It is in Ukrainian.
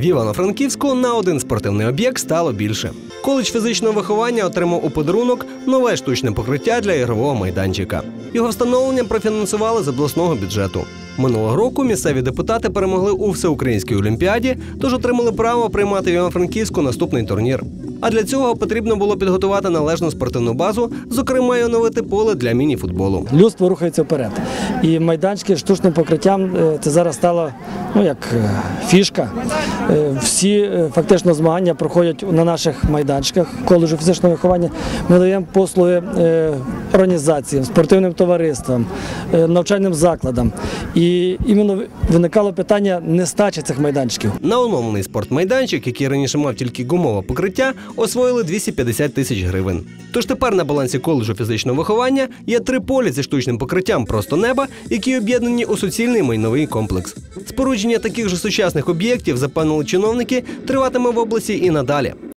В Івано-Франківську на один спортивний об'єкт стало більше. Коледж фізичного виховання отримав у подарунок нове штучне покриття для ігрового майданчика. Його встановлення профінансували з обласного бюджету. Минулого року місцеві депутати перемогли у всеукраїнській олімпіаді, тож отримали право приймати в Івано-Франківську наступний турнір. А для цього потрібно було підготувати належну спортивну базу, зокрема й оновити поле для міні-футболу. Людство рухається вперед. І майданчики штучним покриттям е, це зараз стало ну, як е, фішка. Е, Всі фактично змагання проходять на наших майданчиках коледжу фізичного виховання. Ми даємо послуги організаціям, спортивним товариствам, е, навчальним закладам. І іменно виникало питання нестачі цих майданчиків. На оновлений спортмайданчик, який раніше мав тільки гумове покриття, освоїли 250 тисяч гривень. Тож тепер на балансі коледжу фізичного виховання є три полі зі штучним покриттям просто неба, які об'єднані у суцільний майновий комплекс. Спорудження таких же сучасних об'єктів, запевнили чиновники, триватиме в області і надалі.